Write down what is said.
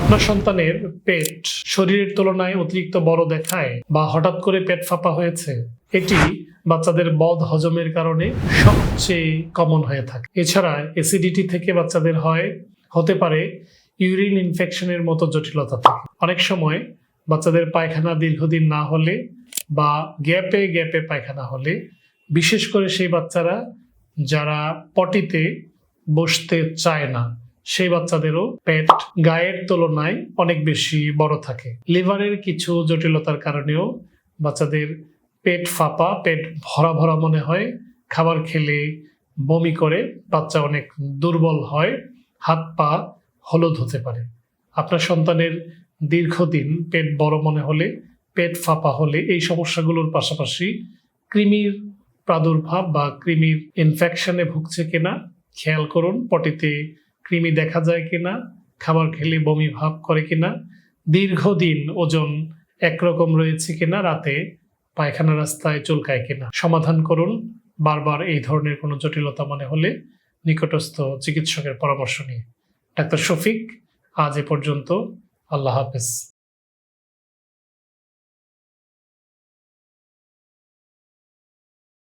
আপনার সন্তানের পেট শরীরের তুলনায় অতিরিক্ত বড় দেখায় বা হঠাৎ করে পেট ফাঁপা হয়েছে, এটি বাচ্চাদের বদ হজমের কারণে সবচেয়ে কমন হয়ে থাকে। এছাড়া অ্যাসিডিটি থেকে বাচ্চাদের হয়, হতে পারে ইউরিন ইনফেকশনের মতো জটিলতা থাকে। অনেক সময় বাচ্চাদের পায়খানা দীর্ঘদিন না হলে বা গ্যাপে গ্যাপে পায়খানা হলে, বিশেষ করে সেই বাচ্চারা যারা পটিতে বসতে চায় না সেই বাচ্চাদেরও পেট গায়ের তুলনায় অনেক বেশি বড় থাকে। লিভারের কিছু জটিলতার কারণেও বাচ্চাদের পেট ফাঁপা, পেট ভরা ভরা মনে হয়। খাবার খেলে বমি করে, বাচ্চা অনেক দুর্বল হয়, হাত পা হলুদ হতে পারে। আপনার সন্তানের দীর্ঘদিন পেট বড় মনে হলে, পেট ফাঁপা হলে এই সমস্যাগুলোর পাশাপাশি কৃমির প্রাদুর্ভাব বা কৃমির ইনফেকশনে ভুগছে কিনা খেয়াল করুন, পটিতে কৃমি দেখা যায় কিনা, খাবার খেলে বমি ভাব করে কিনা, দীর্ঘদিন ওজন একরকম রয়েছে কিনা, রাতে পায়খানা রাস্তায় চুলকায় কিনা। সমাধান করুন, বারবার এই ধরনের কোনো জটিলতা মনে হলে নিকটস্থ চিকিৎসকের পরামর্শ নিয়ে ডাক্তার শফিক, আজ এ পর্যন্ত। আল্লাহ হাফেজ।